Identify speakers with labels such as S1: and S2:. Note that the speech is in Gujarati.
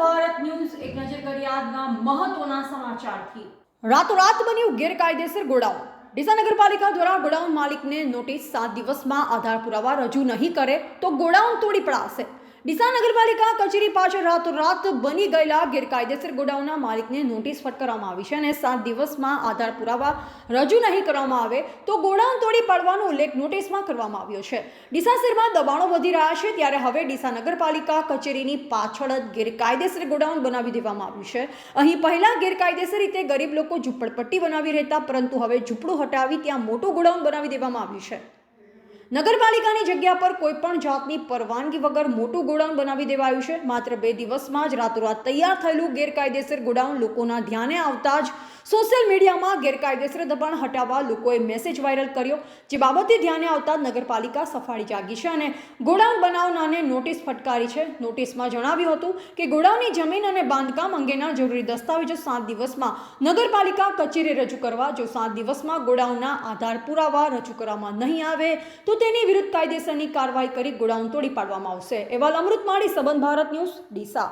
S1: ભારત ન્યૂઝ એક નજર કરી આજના મહત્વના સમાચારથી. રાતોરાત બન્યું ગેરકાયદેસર ગોડાઉન. ડીસા નગરપાલિકા દ્વારા ગોડાઉન માલિકને નોટિસ સાત દિવસમાં આધાર પુરાવા રજૂ નહીં કરે તો ગોડાઉન તોડી પડાશે. ડીસા નગરપાલિકા કચેરી પાછળ રાતોરાત બની ગયેલા ગેરકાયદેસર ગોડાઉનના માલિકને નોટિસ ફટકારવામાં આવી છે અને સાત દિવસમાં આધાર પુરાવા રજૂ નહીં કરવામાં આવે તો ગોડાઉન તોડી પાડવાનો ઉલ્લેખ નોટિસમાં કરવામાં આવ્યો છે. ડીસા શહેરમાં દબાણો વધી રહ્યા છે ત્યારે હવે ડીસા નગરપાલિકા કચેરીની પાછળ જ ગેરકાયદેસર ગોડાઉન બનાવી દેવામાં આવ્યું છે. અહીં પહેલાં ગેરકાયદેસર રીતે ગરીબ લોકો ઝૂંપડપટ્ટી બનાવી રહેતા, પરંતુ હવે ઝૂંપડું હટાવી ત્યાં મોટું ગોડાઉન બનાવી દેવામાં આવ્યું છે. નગરપાલિકાની જગ્યા પર કોઈ પણ જાતની પરવાનગી વગર મોટું ગોડાઉન બનાવી દેવાયું છે. માત્ર બે દિવસમાં જ રાતોરાત તૈયાર થયેલું ગેરકાયદેસર ગોડાઉન લોકોના ધ્યાને આવતા જ સોશિયલ મીડિયામાં ગેરકાયદેસર દબાણ હટાવવા લોકોએ મેસેજ વાયરલ કર્યો. જે બાબતે ધ્યાને આવતા નગરપાલિકા સફાળી જાગી છે અને ગોડાઉન બનાવનારને નોટિસ ફટકારી છે. નોટિસમાં જણાવ્યું હતું કે ગોડાઉનની જમીન અને બાંધકામ અંગેના જરૂરી દસ્તાવેજો સાત દિવસમાં નગરપાલિકા કચેરી રજૂ કરવા. જો સાત દિવસમાં ગોડાઉનના આધાર પુરાવા રજૂ કરવામાં નહીં આવે, તો તેની વિરુદ્ધ કાયદેસરની કાર્યવાહી કરી ગોડાઉન તોડી પાડવામાં આવશે. અહેવાલ અમૃત માળી, સંબંધ ભારત ન્યૂઝ, ડીસા.